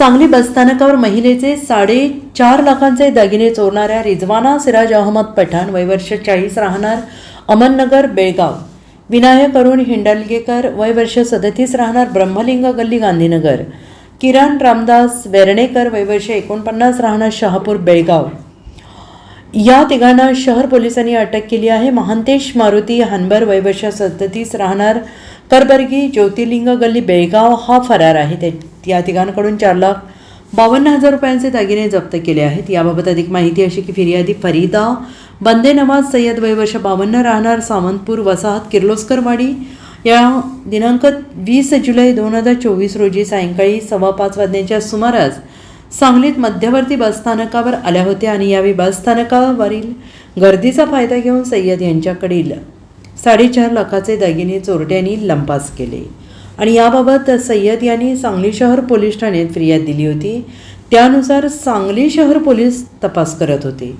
सांगली बसस्थानकावर महिलेचे साडेचार लाखांचे दागिने चोरणाऱ्या रिजवाना सिराज अहमद पठाण वयवर्ष चाळीस राहणार अमननगर बेळगाव. विनायक अरुण हिंडलगेकर वयवर्ष सदतीस राहणार ब्रह्मलिंग गल्ली गांधीनगर. किरण रामदास वेर्णेकर वयवर्ष एकोणपन्नास राहणार शहापूर बेळगाव. या तिघांना शहर पोलिसांनी अटक केली आहे. महांतेश मारुती हानबर वयवर्ष सदतीस राहणार तरबर्गी ज्योतिर्लिंग गल्ली बेळगाव हा फरार आहे. त्या या तिघांकडून चार लाख बावन्न हजार रुपयांचे दागिने जप्त केले आहेत. याबाबत अधिक माहिती अशी की फिर्यादी फरीदा बंदे नवाज सय्यद वयवर्ष बावन्न राहणार सावंतपूर वसाहत किर्लोस्करवाडी. या दिनांक वीस जुलै दोन हजार चोवीस रोजी सायंकाळी सव्वा पाच वाजण्याच्या सुमारास सांगलीत मध्यवर्ती बसस्थानकावर आल्या होत्या आणि यावेळी बसस्थानकावरील गर्दीचा फायदा घेऊन सय्यद यांच्याकडील साडेचार लाखाचे दागिने चोरट्यांनी लंपास केले. आणि याबाबत सय्यद यांनी सांगली शहर पोलीस ठाण्यात फिर्याद दिली होती. त्यानुसार सांगली शहर पोलीस तपास करत होते.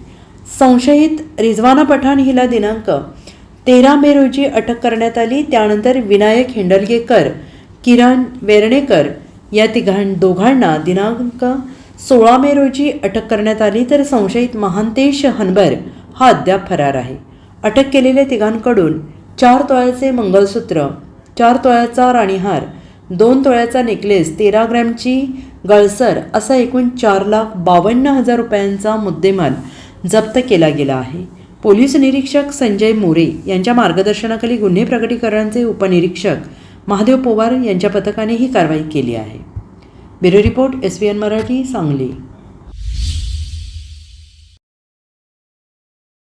संशयित रिझवाना पठाण हिला दिनांक तेरा मे रोजी अटक करण्यात आली. त्यानंतर विनायक हिंडलगेकर किरण वेर्णेकर या तिघां दोघांना दिनांक सोळा मे रोजी अटक करण्यात आली. तर संशयित महांतेश हनबर हा अद्याप फरार आहे. अटक केलेल्या तिघांकडून चार तोळ्याचे मंगळसूत्र चार तोळ्याचा राणीहार दोन तोळ्याचा नेकलेस तेरा ग्रॅमची गळसर असा एकूण चार लाख बावन्न हजार रुपयांचा मुद्देमाल जप्त केला गेला आहे. पोलीस निरीक्षक संजय मोरे यांच्या मार्गदर्शनाखाली गुन्हे प्रकटीकरणाचे उपनिरीक्षक महादेव पोवार यांच्या पथकाने ही कारवाई केली आहे. Bureau report S B N Marathi Sangli.